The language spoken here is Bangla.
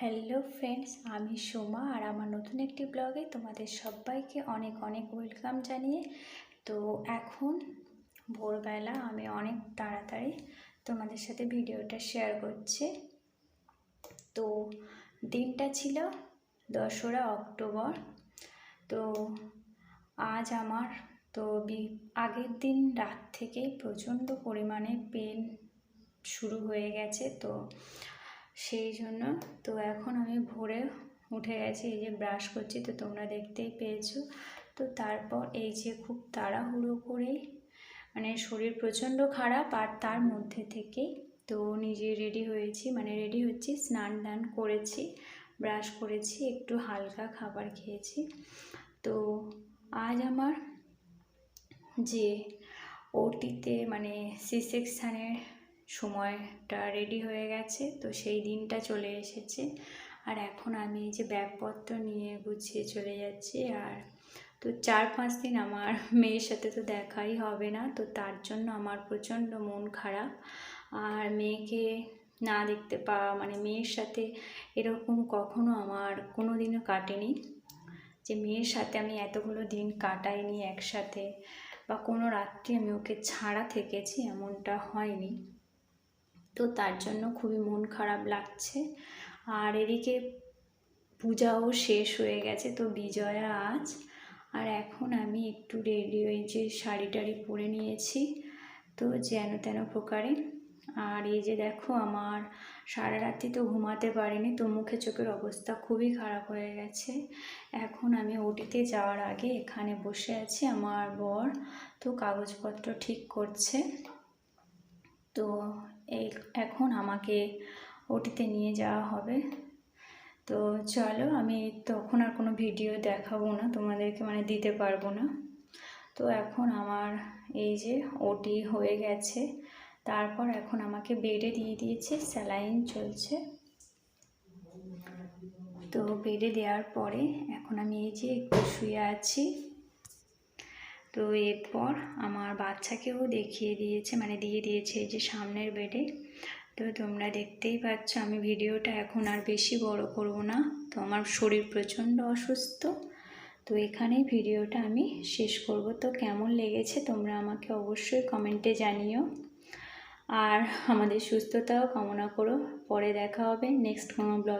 হ্যালো ফ্রেন্ডস আমি সোমা আর আমার নতুন একটি ব্লগে তোমাদের সবাইকে অনেক অনেক ওয়েলকাম জানিয়ে। তো এখন ভোরবেলা আমি অনেক তাড়াতাড়ি তোমাদের সাথে ভিডিওটা শেয়ার করছি। তো দিনটা ছিল দোসরা অক্টোবর। তো আজ আমার তো আগের দিন রাত থেকেই প্রচণ্ড পরিমাণে পেন শুরু হয়ে গেছে। তো সেই জন্য তো এখন আমি ভোরে উঠে গেছি, এই যে ব্রাশ করছি, তো তোমরা দেখতেই পেয়েছ। তো তারপর এই যে খুব তাড়াহুড়ো করেই মানে শরীর প্রচণ্ড খারাপ আর তার মধ্যে থেকেই তো নিজে রেডি হয়েছি মানে রেডি হচ্ছি, স্নান টান করেছি ব্রাশ করেছি, একটু হালকা খাবার খেয়েছি। তো আজ আমার যে ওটিতে মানে সি সেকশানের সময়টা রেডি হয়ে গেছে, তো সেই দিনটা চলে এসেছে। আর এখন আমি এই যে ব্যাগপত্র নিয়ে গুছিয়ে চলে যাচ্ছি, আর তো চার পাঁচ দিন আমার মেয়ের সাথে তো দেখাই হবে না, তো তার জন্য আমার প্রচণ্ড মন খারাপ। আর মেয়েকে না দেখতে পাওয়া মানে মেয়ের সাথে এরকম কখনো আমার কোনো দিনও কাটেনি। যে মেয়ের সাথে আমি এতগুলো দিন কাটাইনি একসাথে, বা কোনো রাত্রি আমি ওকে ছাড়া থেকেছি এমনটা হয়নি। তো তার জন্য খুবই মন খারাপ লাগছে। আর এদিকে পূজাও শেষ হয়ে গেছে তো বিজয়া আজ। আর এখন আমি একটু রেডি হয়ে যে শাড়ি টাড়ি পরে নিয়েছি তো যেন তেন প্রকারে। আর এই যে দেখো আমার সারা রাত্রি তো ঘুমাতে পারিনি তো মুখে চোখের অবস্থা খুবই খারাপ হয়ে গেছে। এখন আমি ওটিতে যাওয়ার আগে এখানে বসে আছি আমার বর তো কাগজপত্র ঠিক করছে। তো এই এখন আমাকে ওটিতে নিয়ে যাওয়া হবে। তো চলো আমি তখন আর কোনো ভিডিও দেখাবো না, তোমাদেরকে মানে দিতে পারব না। তো এখন আমার এই যে ওটি হয়ে গেছে, তারপর এখন আমাকে বেডে দিয়ে দিয়েছে, স্যালাইন চলছে। তো বেডে দেওয়ার পরে এখন আমি এই যে একটু শুয়ে আছি। তো এরপর আমার বাচ্চাকেও দেখিয়ে দিয়েছে মানে দিয়ে দিয়েছে যে সামনের বেডে। তো তোমরা দেখতেই পাচ্ছ আমি ভিডিওটা এখন আর বেশি বড় করব না। তো আমার শরীর প্রচণ্ড অসুস্থ। তো এখানেই ভিডিওটা আমি শেষ করব। তো কেমন লেগেছে তোমরা আমাকে অবশ্যই কমেন্টে জানিও। আর আমাদের সুস্থতাও কামনা করো। পরে দেখা হবে নেক্সট কোনো ব্লগ।